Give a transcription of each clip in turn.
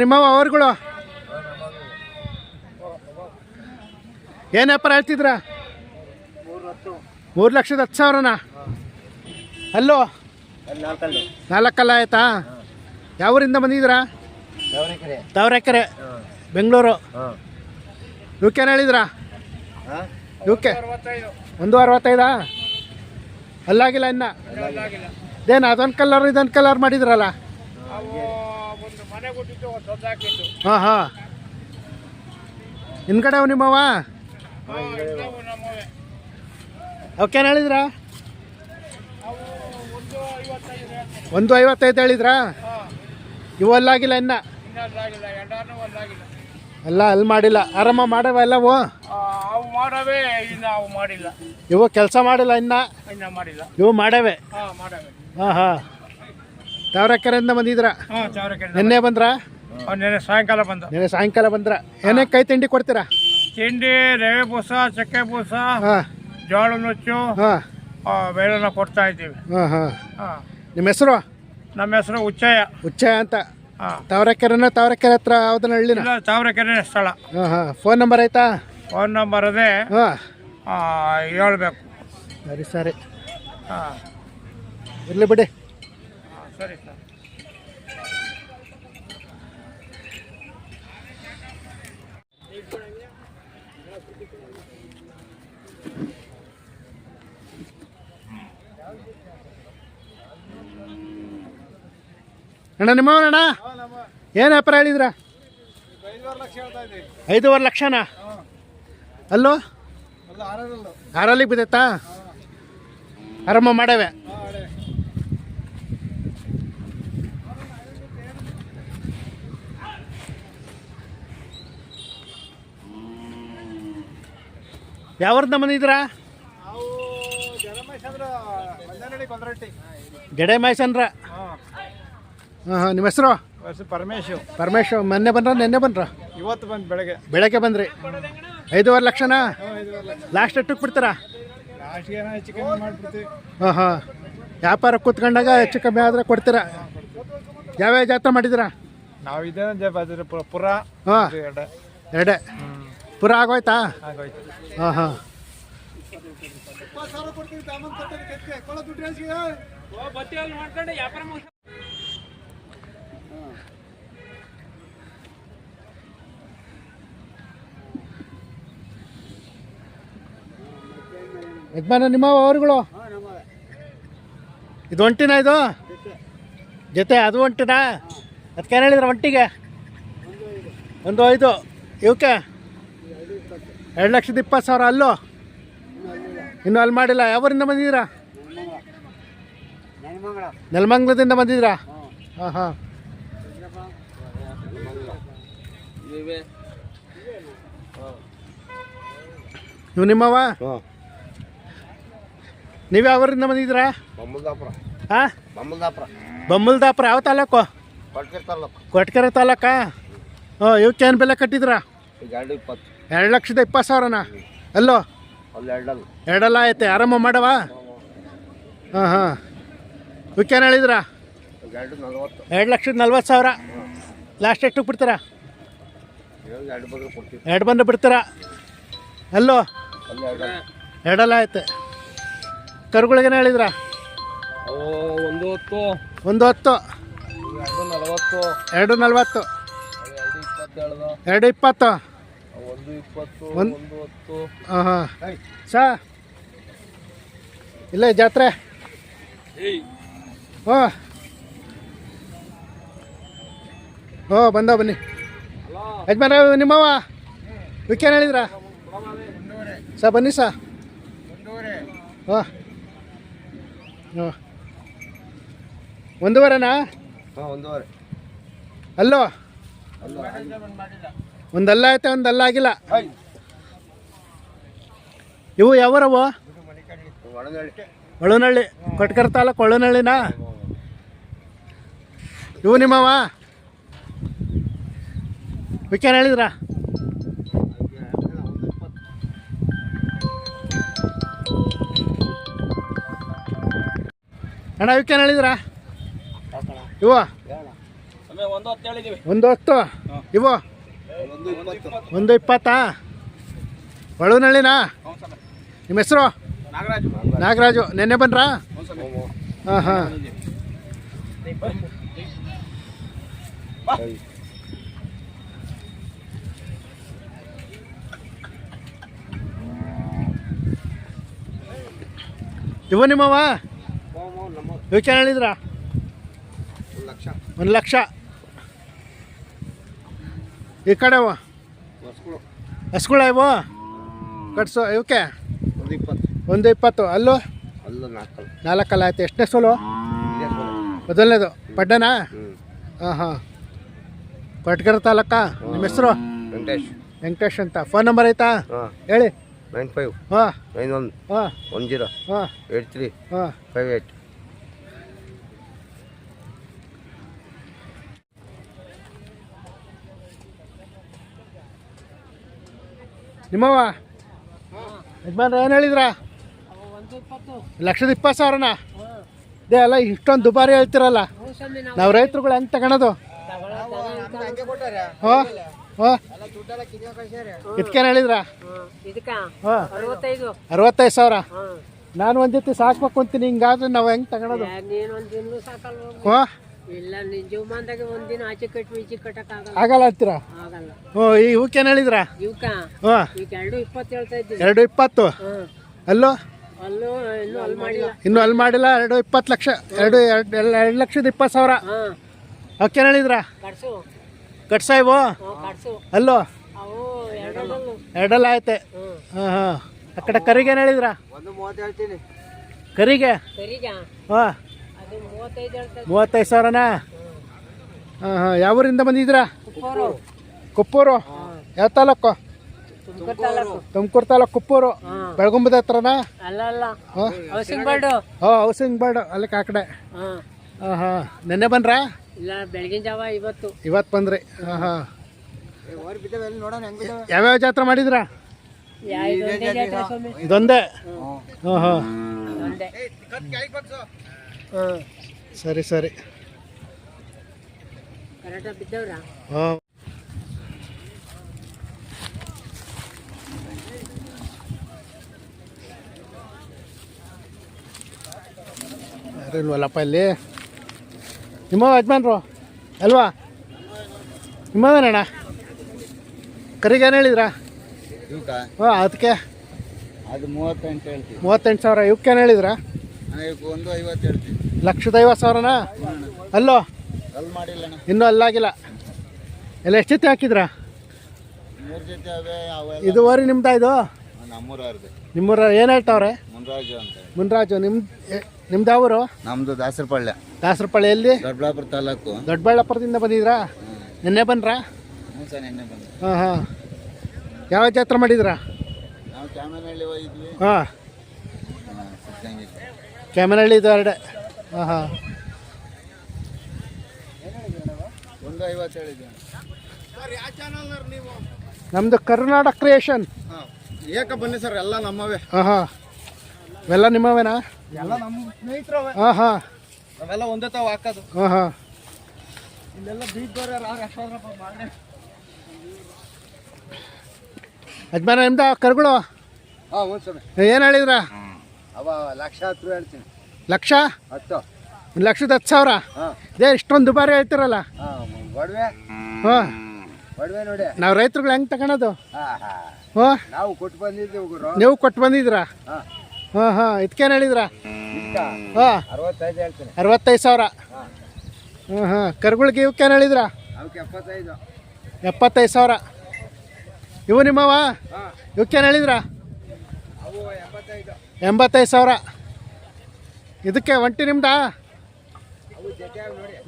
ನಿಮ್ಮವ ಅವ್ರುಗಳು. ಏನು ವ್ಯಾಪಾರ ಹೇಳ್ತಿದ್ರ? ಮೂರು ಲಕ್ಷದ ಹತ್ತು ಸಾವಿರನ? ಅಲ್ಲೋ? ನಾಲ್ಕಲ್ಲು ಆಯ್ತಾ? ಯಾವೂರಿಂದ ಬಂದಿದ್ದೀರಾ? ತಾವರೆಕೆರೆ. ಬೆಂಗಳೂರು. ಯು ಕೆನ ಹೇಳಿದ್ರಾ? ಇವಕ್ಕೆ ಒಂದು ಅರವತ್ತೈದಾ? ಅಲ್ಲಾಗಿಲ್ಲ ಇನ್ನ? ಇದೇನು ಅದೊಂದು ಕಲರ್ ಇದೊಂದು ಕಲರ್ ಮಾಡಿದ್ರಲ್ಲ? ಹಾಂ ಹಾಂ. ಕಡೆ ಅವು ನಿಮ್ಮವ ಅವಕ್ಕೇನು ಹೇಳಿದ್ರಾ? ಒಂದು ಐವತ್ತೈದು ಹೇಳಿದ್ರಾ? ಇವು ಅಲ್ಲಾಗಿಲ್ಲ ಇನ್ನ? ಅಲ್ಲ ಅಲ್ಲಿ ಮಾಡಿಲ್ಲ. ಆರಾಮ ಮಾಡವ ಎಲ್ಲವು? ಅವು ಮಾಡವೆ ಇನ್ನು ಅವು ಮಾಡಿಲ್ಲ. ಇವು ಕೆಲಸ ಮಾಡಿಲ್ಲ ಇನ್ನ? ಇನ್ನ ಮಾಡಿಲ್ಲ. ಇವು ಮಾಡವೆ. ಹಾಂ ಹಾಂ. ತಾವರೆಕೆರೆಯಿಂದ ಬಂದಿದ್ರ ನಿನ್ನೆ ಬಂದ್ರಾ? ನೆನೆ ಸಾಯಂಕಾಲ ಬಂದ. ನಿನ್ನೆ ಸಾಯಂಕಾಲ ಬಂದ್ರ? ಏನೇ ಕೈ ತಿಂಡಿ ಕೊಡ್ತೀರಾ? ತಿಂಡಿ ರವೆ ಬೂಸ ಚಕ್ಕೆ ಬೂಸ ಹಾಂ. ಜೋಳ ನುಚ್ಚು ಬೇಳೆನ ಕೊಡ್ತಾ ಇದ್ದೀವಿ. ಹಾಂ ಹಾಂ. ಹಾ. ನಿಮ್ಮ ಹೆಸರು? ನಮ್ಮ ಹೆಸರು ಉಚ್ಚಯ ಉಚ್ಚಯ ಅಂತ. ತಾವರಕೆರೆನ ತಾವರೆಕೆರೆ ಹತ್ರ ಯಾವ್ದನ್ನ ಹಳ್ಳಿನ? ತಾವರಕೆರೆ ಸ್ಥಳ. ಹಾಂ ಹಾಂ. ಫೋನ್ ನಂಬರ್ ಆಯ್ತಾ? ಫೋನ್ ನಂಬರ್ ಅದೇ ಹೇಳ್ಬೇಕು. ಸರಿ ಸರಿ. ಹಾಂ. ಇರಲಿ ಬಿಡಿ. ಸರಿ ಸರ್. ಅಣ್ಣ ನಿಮ್ಮವನಣ್ಣ ಏನು ವ್ಯಾಪಾರ ಹೇಳಿದ್ರ? ಐದೂವರೆ ಲಕ್ಷನಾ? ಅಲ್ಲೋ? ಆರಲ್ಲಿಗೆ ಬಿದ್ದೈತಾ? ಆರಾಮ ಮಾಡವೆ. ಯಾವ್ರದ್ದು ಬಂದಿದ್ದೀರಾ ಇದ್ರಾ? ಜಡೆ ಮಹೇಶನ್ರ ಹಾಂ ಹಾಂ ನಿಮ್ಮ ಹೆಸರು? ಪರಮೇಶ್. ಪರಮೇಶು ಮೊನ್ನೆ ಬಂದ್ರ ನಿನ್ನೆ ಬಂದ್ರ? ಇವತ್ತು ಬಂದು ಬೆಳಗ್ಗೆ ಬೆಳಗ್ಗೆ ಬಂದ್ರಿ. ಐದೂವರೆ ಲಕ್ಷನಾ? ಲಾಸ್ಟ್ ಎಟ್ಟಕ್ಕೆ ಬಿಡ್ತೀರಾ? ಹಾಂ ಹಾಂ. ವ್ಯಾಪಾರ ಕೂತ್ಕೊಂಡಾಗ ಹೆಚ್ಚು ಕಮ್ಮಿ ಆದ್ರೆ ಕೊಡ್ತೀರಾ? ಯಾವ್ಯಾವ ಜಾತ್ರೆ ಮಾಡಿದ್ದೀರಾ? ನಾವು ಇದೇ ಬದ್ರ ಪುರ ಹಾಂ. ಎರಡೇ. ಎರಡೇ. ಪೂರ ಆಗೋಯ್ತಾ? ಆಗೋಯ್ತು. ಹಾಂ ಹಾಂ. ಯಜಮಾನ ನಿಮ್ಮ ಅವರುಗಳು? ಇದು ಒಂಟಿನ ಇದು? ಜೊತೆ. ಅದು ಒಂಟಿನ? ಅದಕ್ಕೆ ಏನು ಹೇಳಿದ್ರೆ ಒಂಟಿಗೆ? ಒಂದು ಐದು. ಇವಕ್ಕೆ? ಎರಡು ಲಕ್ಷದ ಇಪ್ಪತ್ತು ಸಾವಿರ ಅಲ್ಲೋ? ಇನ್ನೂ ಅಲ್ಲಿ ಮಾಡಿಲ್ಲ. ಯಾವರಿಂದ ಬಂದಿದ್ದೀರಾ? ನೆಲಮಂಗ್ಲದಿಂದ ಬಂದಿದ್ದೀರಾ? ಹಾಂ ಹಾಂ. ಇವು ನಿಮ್ಮವ? ನೀವು ಯಾವರಿಂದ ಬಂದಿದ್ದೀರಾ? ಬಮ್ಮಲ್ದಾಪುರ ಹಾಂ? ಬೊಮ್ಮಲ್ದಾಪುರ ಯಾವ ತಾಲೂಕು? ಕೊಟ್ಕೆರೆ ತಾಲೂಕು. ಕೊಟ್ಕೆರೆ ತಾಲೂಕಾ? ಹಾಂ ಇವಕ್ಕೆ ಏನು ಬೆಲೆ ಕಟ್ಟಿದ್ರಾ ಇಪ್ಪತ್ತು. ಎರಡು ಲಕ್ಷದ ಇಪ್ಪತ್ತು ಸಾವಿರನ? ಅಲ್ಲೋ ಎರಡಲ್ಲ. ಐತೆ ಆರಾಮ ಮಾಡವಾ? ಹಾಂ ಹಾಂ. ಉಕ್ಕೇನು ಹೇಳಿದ್ರಾ? ಎರಡು ಲಕ್ಷದ ನಲ್ವತ್ತು ಸಾವಿರ. ಲಾಸ್ಟ್ ಎಷ್ಟಕ್ಕೆ ಬಿಡ್ತೀರಾ ಎರಡು ಬಂದು ಬಿಡ್ತೀರಾ? ಅಲ್ಲೋ ಎರಡಲ್ಲ. ಐತೆ ಕರುಗಳಿಗೇನು ಹೇಳಿದ್ರಾ? ಒಂದು ಹೊತ್ತು. ಒಂದು ಹತ್ತು. ಎರಡು ನಲವತ್ತು. ಎರಡು ಇಪ್ಪತ್ತು. ಒಂದು ಹಾಂ ಹಾಂ ಸಾ. ಇಲ್ಲೇ ಜಾತ್ರೆ. ಹೋ. ಹೋ ಬಂದ ಬನ್ನಿ. ಯಜಮಾನ ನಿಮ್ಮವ ವಿಕೇನ್ ಹೇಳಿದ್ರಾ? ಸಾ ಬನ್ನಿ ಸಾ. ಹಾಂ. ಹಾಂ. ಒಂದೂವರೆನಾ? ಹಾಂ ಒಂದೂವರೆ. ಅಲ್ಲ. ಒಂದಲ್ಲ ಐತೆ ಒಂದಲ್ಲ ಆಗಿಲ್ಲ ಇವು ಯಾವರವು ಒಳನಳ್ಳಿ. ಕೊಟ್ಕರ ತಾಲೂಕು ಒಳನಳ್ಳಿನಾ? ಇವು ನಿಮ್ಮವ ವಿಕೇನ್ ಹೇಳಿದ್ರ? ಅಣ್ಣ ವಿಕೇನ್ ಹೇಳಿದ್ರ? ಇವ? ಒಂದು ಹತ್ತು ಇವು? ಒಂದು ಇಪ್ಪತ್ತು? ಒಳನಳ್ಳಿನಾ ನಿಮ್ಮ ಹೆಸರು? ನಾಗರಾಜು. ನೆನ್ನೆ ಬನ್ರಾ ಹಾಂ ಹಾಂ. ಇವು ನಿಮ್ಮವ ನಮ್ಮ ಇವಕ್ಕೆ ಹೇಳಿದ್ರಾ? ಒಂದು ಲಕ್ಷ. ಈ ಕಡೆ ಹಸ್ಗಳ ಇವು? ಕಟ್ಸು ಇವಕ್ಕೆ? ಒಂದು ಇಪ್ಪತ್ತು. ಅಲ್ಲೂ? ಅಲ್ಲ ನಾಲ್ಕಲ್ಲ. ನಾಲ್ಕಲ್ಲ ಆಯ್ತು. ಎಷ್ಟನೇ ಸೋಲು ಮೊದಲನೇದು. ಪಡ್ಡನಾ? ಹಾಂ ಹಾಂ. ಪಟ್ಕರ ತಾಲೂಕ? ನಿಮ್ಮ ಹೆಸರು? ವೆಂಕಟೇಶ್. ವೆಂಕಟೇಶ್ ಅಂತ. ಫೋನ್ ನಂಬರ್ ಐತಾ ಹಾಂ. ಹೇಳಿ. Nine five. ಹಾಂ. Nine one. ಹಾಂ. One zero. ಹಾಂ. Eight three. ಹಾಂ. ಫೈವ್ ಏಯ್ಟ್ ನಿಮ್ಮವ ಯಜಮಾನ್ರ ಏನು ಹೇಳಿದ್ರ? ಲಕ್ಷದ ಇಪ್ಪತ್ತು ಸಾವಿರನ? ಇದೇ ಅಲ್ಲ ಇಷ್ಟೊಂದು ದುಬಾರಿ ಹೇಳ್ತಿರಲ್ಲ. ನಾವು ರೈತರುಗಳು ಹೆಂಗೆ ತಗೊಳೋದು? ಹೋ ಹಾಂ. ಇದಕ್ಕೇನು ಹೇಳಿದ್ರ? ಅರವತ್ತೈದು ಸಾವಿರ? ನಾನು ಒಂದು ಜೊತೆ ಸಾಕ್ಬೇಕು ಅಂತೀನಿ ಹಿಂಗಾದ್ರೆ ನಾವು ಹೆಂಗೆ ತಗೊಳೋದು? ಹಾಂ. ಇಲ್ಲ ಜೀವಮಾನದಾಗ ಒಂದಿನ ಆಚೆ ಕಟ್ಟಿ ಈಚೆ ಕಟ್ಟಕ್ ಆಗಲ್ಲ ಆಗಲ್ಲ ಅಂತೀರಾ? ಆಗಲ್ಲ. ಹ್ಞೂ ಈ ಹೇಳಿದ್ರ? ಇವಕ್ಕ ಹಾಂ ಈಗ ಎರಡು ಇಪ್ಪತ್ತು ಹೇಳ್ತಾ ಇದ್ದೀವಿ ಎರಡು ಇಪ್ಪತ್ತು? ಅಲ್ಲೋ? ಇನ್ನೂ ಅಲ್ಲಿ ಮಾಡಿಲ್ಲ. ಇನ್ನೂ ಅಲ್ಲಿ ಮಾಡಿಲ್ಲ ಎರಡು ಇಪ್ಪತ್ತು ಲಕ್ಷ ಎರಡು ಎರಡು ಎರಡು ಲಕ್ಷದ ಇಪ್ಪತ್ತು ಸಾವಿರ. ಹಾ. ಅವಕ್ಕೇನು ಹೇಳಿದ್ರ? ಕಟ್ಸು. ಕಟ್ಸ ಅಲ್ಲೋ? ಅವು ಎರಡಲ್ಲೂ. ಎರಡಲ್ಲ ಐತೆ ಹ್ಞೂ ಹಾಂ ಹಾಂ. ಆ ಕಡೆ ಕರಿಗೆ ಏನು ಹೇಳಿದ್ರ? ಒಂದು ಮೂವತ್ತು ಹೇಳ್ತೀನಿ. ಕರಿಗೆ? ಹಾಂ. ಅದು ಮೂವತ್ತೈದು ಸಾವಿರನ? ಹಾಂ ಹಾಂ. ಯಾವ ಊರಿಂದ ಬಂದಿದ್ದೀರಾ? ಕುಪ್ಪೂರು. ಯಾವ ತಾಲೂಕು? ತುಮಕೂರು ತಾಲೂಕು ಕುಪ್ಪೂರು. ಬೆಳಗುಂಬದ ಹತ್ರನಾ? ಹಾಂ. ಹೌಸಿಂಗ್ ಬಾರ್ಡು ಹಾಂ ಹೌಸಿಂಗ್ ಬೋರ್ಡ್ ಅಲ್ಲಿ ಕಾಕಡೆ ಕಡೆ. ಹಾಂ ಹಾಂ. ನೆನ್ನೆ ಬಂದ್ರಾ? ಇಲ್ಲ ಬೆಳಗಿನ ಜಾವ ಇವತ್ತು ಇವತ್ತು ಬಂದ್ರಿ. ಹಾಂ ಹಾಂ. ಯಾವ್ಯಾವ ಜಾತ್ರೆ ಮಾಡಿದ್ರಾ? ಇದೊಂದೇ? ಹಾಂ. ಹಾಂ. ಹಾಂ. ಸರಿ ಸರಿ. ಇಲ್ವಲ್ಲಪ್ಪ ಬಿದ್ದವ್ರಾ? ಹಾಂ. ಯಾರಿಲ್ವಲ್ಲಪ್ಪ ಇಲ್ಲಿ? ನಿಮ್ಮ ಯಜಮಾನ್ರು? ಅಲ್ವಾ? ನಿಮ್ಮವೇನಣ್ಣ ಕರಿಗೇನು ಹೇಳಿದ್ರಾ? ಹೇಳಿದ್ರ ಹಾಂ ಅದಕ್ಕೆ ಅದು ಮೂವತ್ತೆಂಟು ಹೇಳ್ತೀವಿ. ಮೂವತ್ತೆಂಟು ಸಾವಿರ. ಇವಕ್ಕೇನು ಹೇಳಿದ್ರಾ? ಒಂದು ಐವತ್ತು ಹೇಳ್ತೀವಿ. ಲಕ್ಷದ ಐವತ್ತು ಸಾವಿರನಾ? ಅಲ್ಲೋ? ಇನ್ನೂ ಅಲ್ಲಾಗಿಲ್ಲ. ಎಲ್ಲ ಎಷ್ಟು ಜೊತೆ ಹಾಕಿದ್ರಾ? ಇದುವರೆ ನಿಮ್ದಾ ಇದು? ನಿಮ್ಮೂರ ಏನು ಹೇಳ್ತಾವ್ರೆ? ಮುನ್ರಾಜು ನಿಮ್ಮ ನಿಮ್ದು ಯಾವರು ನಮ್ದು ದಾಸರಪಳ್ಳ. ದಾಸರಪಳ್ಳಿ ಎಲ್ಲಿ? ದೊಡ್ಡಬಳ್ಳಾಪುರ ತಾಲೂಕು. ದೊಡ್ಡಬಳ್ಳಾಪುರದಿಂದ ಬಂದಿದ್ರಾ? ನಿನ್ನೆ ಬಂದ್ರಾ? ಹಾಂ ಹಾಂ. ಯಾವ ಜಾತ್ರೆ ಮಾಡಿದ್ರಾ? ಹಾಂ. ಕ್ಯಾಮನಹಳ್ಳಿ ಇದು ಎರಡೆ. ಹಾಂ ಒಂದು ಐವತ್ತು ನೀವು ನಮ್ಮದು ಕರ್ನಾಟಕ ಕ್ರಿಯೇಷನ್ ಏಕ ಬನ್ನಿ ಸರ್ ಎಲ್ಲ ನಮ್ಮವೇ. ಹಾಂ ಹಾಂ ಇವೆಲ್ಲ ನಿಮ್ಮವೇನಾ? ಎಲ್ಲ ನಮ್ಮ ಸ್ನೇಹಿತರವೇ. ಹಾಂ ಹಾಂ ನಾವೆಲ್ಲ ಒಂದೇ ತಾವು ಹಾಕೋದು. ಹಾಂ ಹಾಂ ಇಲ್ಲೆಲ್ಲ ಬೀಚ್ ಯಾರು ಯಶೋದ್ರಪ್ಪ ಮಾಡಿ ಯಜಮಾನ ನಿಮ್ದ ಕರ್ಗಳು? ಹಾಂ ಹ್ಞೂ ಸರ್. ಏನು ಹೇಳಿದ್ರಾ? ಅವ ಲಕ್ಷ ಹತ್ತು ಹೇಳ್ತೀನಿ. ಲಕ್ಷ? ಹತ್ತು. ಒಂದು ಲಕ್ಷದ ಹತ್ತು ಸಾವಿರ? ಅದೇ ಇದೇ ಇಷ್ಟೊಂದು ದುಬಾರಿ ಹೇಳ್ತಿರಲ್ಲ. ಹಾಂ ಒಡವೆ? ಹಾಂ. ಒಡವೆ ನೋಡಿ. ನಾವು ರೈತರುಗಳು ಹೆಂಗೆ ತಗೊಳೋದು? ಹಾಂ ನಾವು ಕೊಟ್ಟು ಬಂದಿದ್ದೀವಿ ಗುರು. ನೀವು ಕೊಟ್ಟು ಬಂದಿದ್ರಾ ಹಾಂ. ಹಾಂ ಇದಕ್ಕೇನು ಹೇಳಿದ್ರಾ? ಹಾಂ. ಅರವತ್ತೈದು ಹೇಳ್ತೀನಿ. ಅರವತ್ತೈದು ಸಾವಿರ? ಹ್ಞೂ ಹಾಂ ಹಾಂ. ಕರುಗಳಿಗೆ ಇವಕ್ಕೇನು ಹೇಳಿದ್ರಾ? ಅವಕ್ಕೆ ಎಪ್ಪತ್ತೈದು. ಎಪ್ಪತ್ತೈದು ಸಾವಿರ. ಇವು ನಿಮ್ಮವ? ಇವಕ್ಕೇನು ಹೇಳಿದ್ರಾ? ಎಂಬತ್ತೈದು ಸಾವಿರ. ಇದಕ್ಕೆ ಒಂಟಿ ನಿಮ್ದಾ?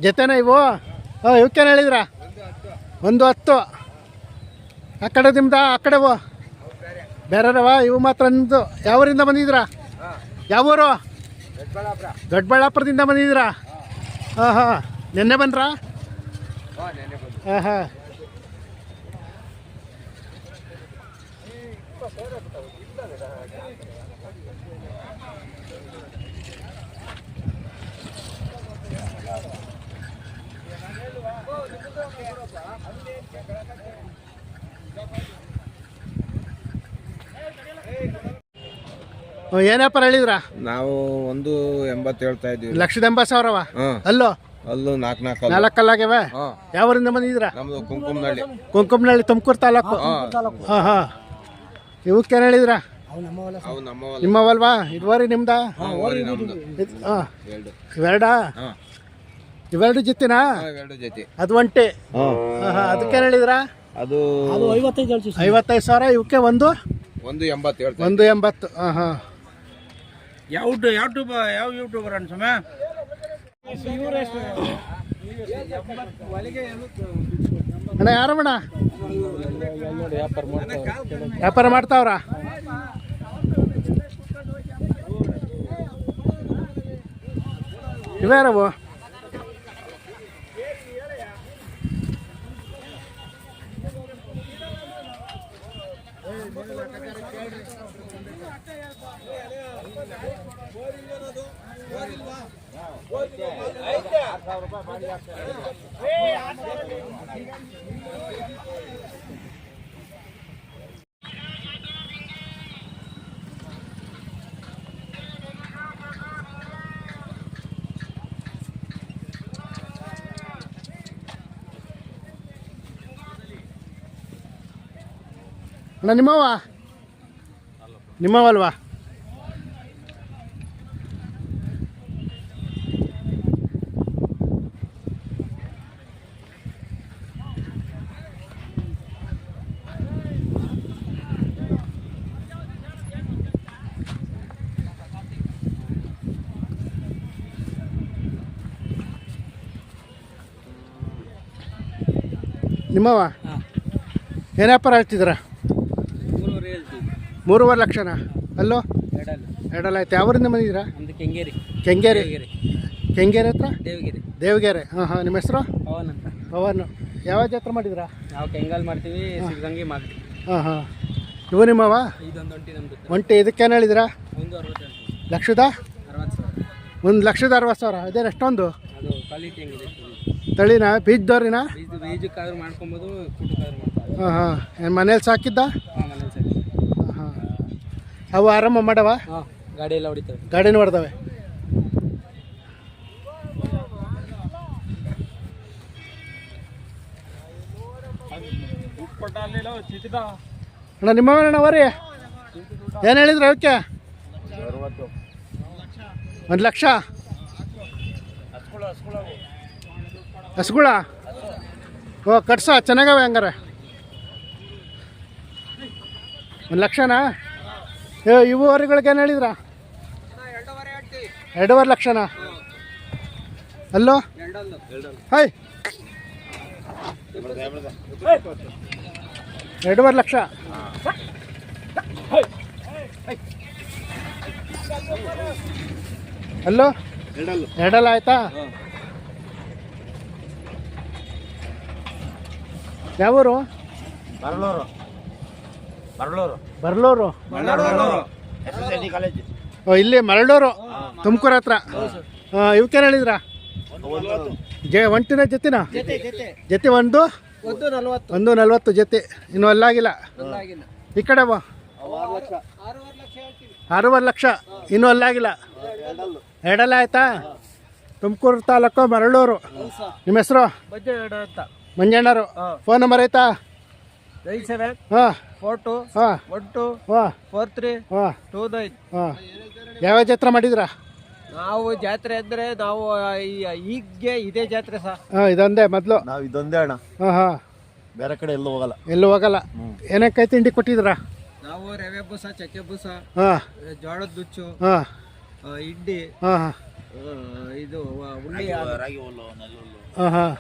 ಜೊತೆನ ಇವು? ಹಾಂ ಇವಕ್ಕೇನು ಹೇಳಿದ್ರಾ? ಒಂದು ಹತ್ತು. ಆ ಕಡೆ ನಿಮ್ದಾ, ಆ ಕಡೆವು ಬೇರೆರವ ಇವು ಮಾತ್ರ ನಿಮ್ಮದು ಯಾವೂರಿಂದ ಬಂದಿದ್ರಾ ಯಾವೂರು? ದೊಡ್ಡಬಳ್ಳಾಪುರ ದೊಡ್ಡಬಳ್ಳಾಪುರದಿಂದ ಬಂದಿದ್ದೀರಾ? ಹಾಂ ಹಾಂ. ನಿನ್ನೆ ಬಂದ್ರಾ? ಹಾಂ ಹಾಂ. ಏನ್ ವ್ಯಾಪಾರ ಹೇಳಿದ್ರ? ನಾವು ಒಂದು ಎಂಬತ್ತು ಹೇಳ್ತಾ ಇದೀವಿ ಲಕ್ಷದ ಎಂಬತ್ತು ಸಾವಿರವ? ಅಲ್ಲೋ? ಅಲ್ಲೂ ನಾಲ್ಕು ನಾಲ್ಕು ನಾಲ್ಕು ಕಲ್ಲಾಗ್ಯವ ಯಾವರಿಂದ ಬಂದಿದ್ರ ನಮ್ದು ಕುಂಕುಮನಹಳ್ಳಿ ಕುಂಕುಮನಹಳ್ಳಿ ತುಮಕೂರು ತಾಲೂಕು. ಹಾಂ. ಹಾಂ ಇವಕ್ಕೇನು ಹೇಳಿದ್ರ. ನಿಮ್ಮವಲ್ವಾ ಇದುವರೆ ನಿಮ್ದ? ಇವೆರಡಾ? ಹಾ. ಇವೆರಡು ಜೊತೆನಾ? ಜೊತೆ. ಅದು ಒಂಟೆ ಅದಕ್ಕೆ ಹೇಳಿದ್ರ? ಅದು ಐವತ್ತೈದು ಸಾವಿರ ಇವಕ್ಕೆ ಒಂದು? ಒಂದು ಎಂಬತ್ತು ಒಂದು ಎಂಬತ್ತು ಹಾಂ ಹಾಂ. ಯಾವ ಯೂಟ್ಯೂಬ್ ಯಾವ ಯೂಟ್ಯೂಬರ್ ಅನ್ಸಮ ಅಣ್ಣ ಯಾರಮ್ಮಣ್ಣ ವ್ಯಾಪಾರ ಮಾಡ್ತಾವ್ರ? ಇವ್ಯಾರವು? ಅಣ್ಣ ನಿಮ್ಮವ ನಿಮ್ಮವಲ್ವಾ ನಿಮ್ಮವ ಏನು ವ್ಯಾಪಾರ ಹೇಳ್ತಿದ್ದೀರಾ? ಮೂರುವರೆ ಲಕ್ಷನಾ? ಅಲ್ಲೋ? ಎರಡಲ್ಲ. ಆಯ್ತು. ಯಾವರಿಂದ ಬಂದಿದ್ದೀರಾ? ನಮ್ದು ಕೆಂಗೇರಿ. ಕೆಂಗೇರಿ. ಕೆಂಗೇರಿ. ಹತ್ರ? ದೇವಗಿರಿ. ದೇವಗೆರೆ. ಹಾಂ ಹಾಂ. ನಿಮ್ಮ ಹೆಸರು? ಪವನ್ ಅಂತ. ಪವನ್. ಯಾವ ಜಾತ್ರೆ ಮಾಡಿದ್ರಾ ನಾವು ಕೆಂಗಲ್ ಮಾಡ್ತೀವಿ ಸಿದ್ಧಗಂಗೆ ಮಾಡ್ತೀವಿ ಹಾಂ ಹಾಂ. ಇವು ನಿಮ್ಮವ? ಇದೊಂದು ಒಂಟಿ ನಮ್ದು. ಒಂಟಿ. ಇದಕ್ಕೇನು ಹೇಳಿದಿರಾ ಒಂದು ಅರವತ್ತು ಲಕ್ಷದ? ಅರವತ್ತು ಸಾವಿರ. ಒಂದು ಲಕ್ಷದ ಅರವತ್ತು ಸಾವಿರ. ಅದೇನು ಎಷ್ಟೊಂದು? ಅದು ಕ್ವಾಲಿಟಿ ಹೆಂಗಿದೆ ತಳಿನ? ಬೀಜದವ್ರಿನ? ಬೀಜ ಬೀಜಕ್ಕಾದ್ರೂ ಮಾಡ್ಕೊಬೋದು ಹಾಂ ಹಾಂ. ಮನೇಲಿ ಸಾಕಿದ್ದ? ಅವು ಆರಾಮ ಮಾಡವ? ಹಾಂ ಗಾಡಿ ಎಲ್ಲ ಹೊಡಿತಾವೆ. ಗಾಡಿನ ಹೊಡೆದವೆ. ಅಣ್ಣ ನಿಮ್ಮವಣ್ಣ ಅವರಿ? ಏನು ಹೇಳಿದ್ರು ಅವಕ್ಕೆ? ಒಂದು ಲಕ್ಷ. ಹಸ್ಗುಳ? ಓ ಕಟ್ಸ ಚೆನ್ನಾಗವೆ ಹಂಗಾರೆ. ಒಂದು ಲಕ್ಷನಾ? ಇವು ಏನು ಹೇಳಿದ್ರ? ಎರಡೂವರೆ ಲಕ್ಷನಾ? ಅಲ್ಲೋ? ಹಾಯ್ ಎರಡೂವರೆ ಲಕ್ಷ? ಅಲ್ಲೋ? ಎರಡಲ್ಲ ಆಯ್ತಾ? ಯಾವೂರು? ಬರಲೂರು. ಓ ಇಲ್ಲಿ ಮರಳೂರು ತುಮಕೂರು ಹತ್ರ. ಇವಕ್ಕೇನು ಹೇಳಿದ್ರ? ಜೆ ಒಂಟಿನ ಜೊತೆನ? ಜೊತೆ ಒಂದು? ಒಂದು ನಲ್ವತ್ತು. ಒಂದು ನಲ್ವತ್ತು ಜೊತೆ. ಇನ್ನು ಅಲ್ಲಾಗಿಲ್ಲ? ಈ ಕಡೆ ಬಾ. ಆರೂವರೆ ಲಕ್ಷ ಇನ್ನೂ ಅಲ್ಲಾಗಿಲ್ಲ? ಎರಡಲ್ಲ ಆಯ್ತಾ? ತುಮಕೂರು ತಾಲೂಕು ಮರಳೂರು. ನಿಮ್ಮ ಹೆಸರು? ಮಂಜಣ್ಣರು. Phone number seven. ಹಾಂ. ಫೋರ್ ಟು ಹಾಂ. ಒನ್ ಟು ಹಾಂ. ಫೋರ್ ತ್ರೀ ಹಾಂ. ಟೂ ನೈನ್ ಯಾವ ಜಾತ್ರೆ ಮಾಡಿದ್ರಾ? ನಾವು ಜಾತ್ರೆ ಅಂದ್ರೆ ನಾವು ಈಗ ಇದೇ ಜಾತ್ರೆ ಸಹ ಹಾಂ ಇದೊಂದೇ ಮೊದಲು. ನಾವು ಇದೊಂದೇ ಅಣ್ಣ. ಹಾಂ ಹಾಂ. ಬೇರೆ ಕಡೆ ಎಲ್ಲೂ ಹೋಗಲ್ಲ. ಎಲ್ಲೂ ಹೋಗಲ್ಲ. ಏನಕ್ಕೆ ಕೈ ತಿಂಡಿ ಕೊಟ್ಟಿದ್ರಾ? ನಾವು ರವೆ ಬೂಸ ಚಕ್ಕೆ ಬೂಸ ಹಾಂ. ಜೋಳದ ದುಚ್ಚು ಹಾಂ. ಆ, ಹಾಂ ಹಾಂ. ಆ, ಇದು ಉಳ್ಳಿ ರಾಗಿ ಹುಲ್ಲು ಹಾಂ ಹಾಂ.